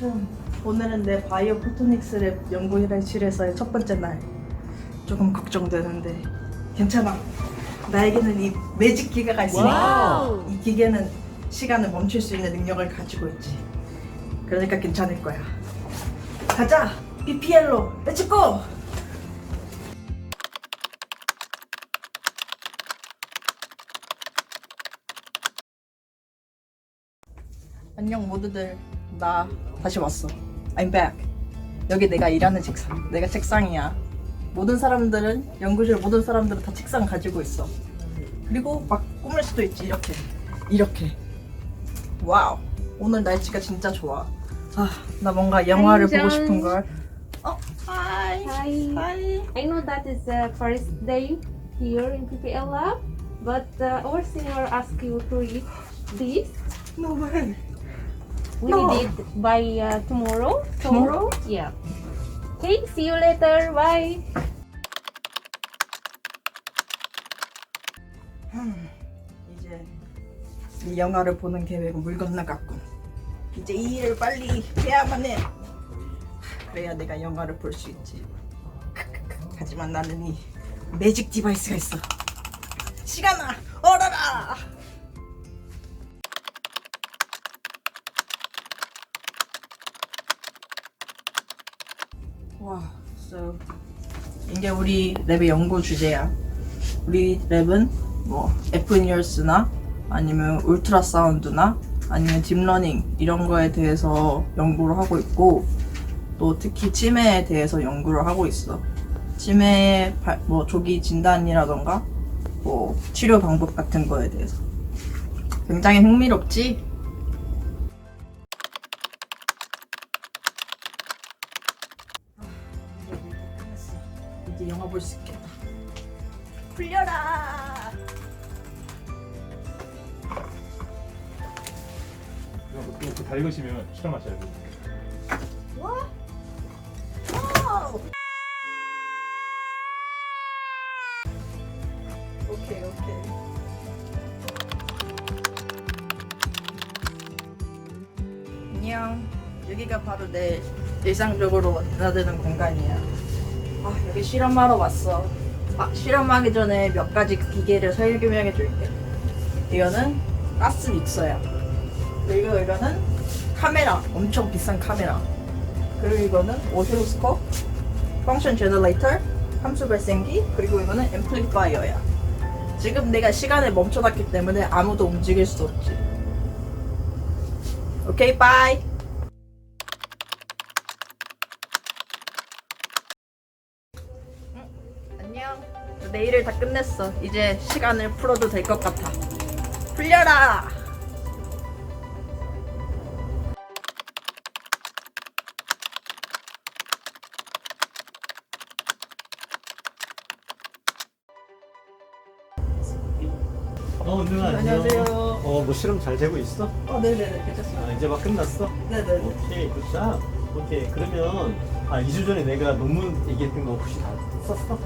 아무튼 오늘은 내 바이오 포토닉스 랩 연구실에서의 첫 번째 날. 조금 걱정되는데 괜찮아. 나에게는 이 매직 기계가 있으니까. 이 기계는 시간을 멈출 수 있는 능력을 가지고 있지. 그러니까 괜찮을 거야. 가자, BPL로 렛츠고! 안녕 모두들, 나 다시 왔어. I'm back. 여기 내가 일하는 책상, 내가 책상이야. 모든 사람들은 연구실 모든 사람들은 다 책상 가지고 있어. 그리고 막 꾸밀 수도 있지 이렇게, 이렇게. 와우. 오늘 날씨가 진짜 좋아. 아, 나 뭔가 영화를 보고. 싶은 걸. 어, 하이. Hi. 하이. I know that is the first day here in PPL Lab, but uh, our senior asked you to read this. No way. We No. need it by uh, tomorrow. So, Tomorrow? Yeah. Okay, see you later. Bye. 이제 이 영화를 보는 계획은 물 건너갔군. 이제 이 일을 빨리 해야만 해. 그래야 내가 영화를 볼 수 있지. 하지만 나는 이 매직 디바이스가 있어. 시간아, 얼어라! 와, so 이게 우리 랩의 연구 주제야. 우리 랩은 뭐 F니얼스나 아니면 울트라 사운드나 아니면 딥러닝 이런 거에 대해서 연구를 하고 있고 또 특히 치매에 대해서 연구를 하고 있어. 치매의 발- 뭐 조기 진단이라던가 뭐 치료 방법 같은 거에 대해서 굉장히 흥미롭지? 이제 영화 볼수 있겠다. 풀려라! 이거 이거 다 읽으시면 실험하셔야 돼요. 와! 와우! 오케이, 오케이. 안녕. 여기가 바로 내 일상적으로 드나드는 공간이야. 아, 여기 실험하러 왔어. 아, 실험하기 전에 몇 가지 기계를 설명해 줄게. 이거는 가스 믹서야. 그리고 이거는 카메라, 엄청 비싼 카메라. 그리고 이거는 오시로스코프, 펑션 제너레이터, 함수 발생기, 그리고 이거는 앰플리파이어야. 지금 내가 시간을 멈춰놨기 때문에 아무도 움직일 수 없지. 오케이, 바이. 안녕. 내 일을 다 끝냈어. 이제 시간을 풀어도 될 것 같아. 풀려라! 어, 누나 안녕하세요. 어, 뭐 실험 잘 되고 있어? 어, 네네네, 괜찮습니다. 아, 이제 막 끝났어? 네네. 오케이, 굿자. 오케이, 그러면 아, 2주 전에 내가 논문 얘기했던 거 혹시 다 썼어?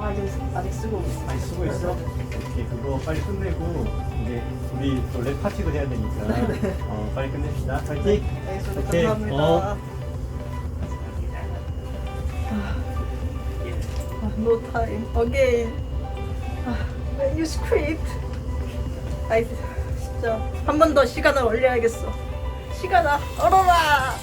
아, 이거 아직 쓰고 있어. 많이 쓰고 있어? 오케이, 그거 빨리 끝내고 이제 우리 또랩 파티도 해야 되니까 어, 빨리 끝냅시다. 파이팅! 네, 저도 오케이, 감사합니다. 어. 아, no time again. 아. 아이, 진짜 한 번 더 시간을 올려야겠어. 시간아, 얼어라.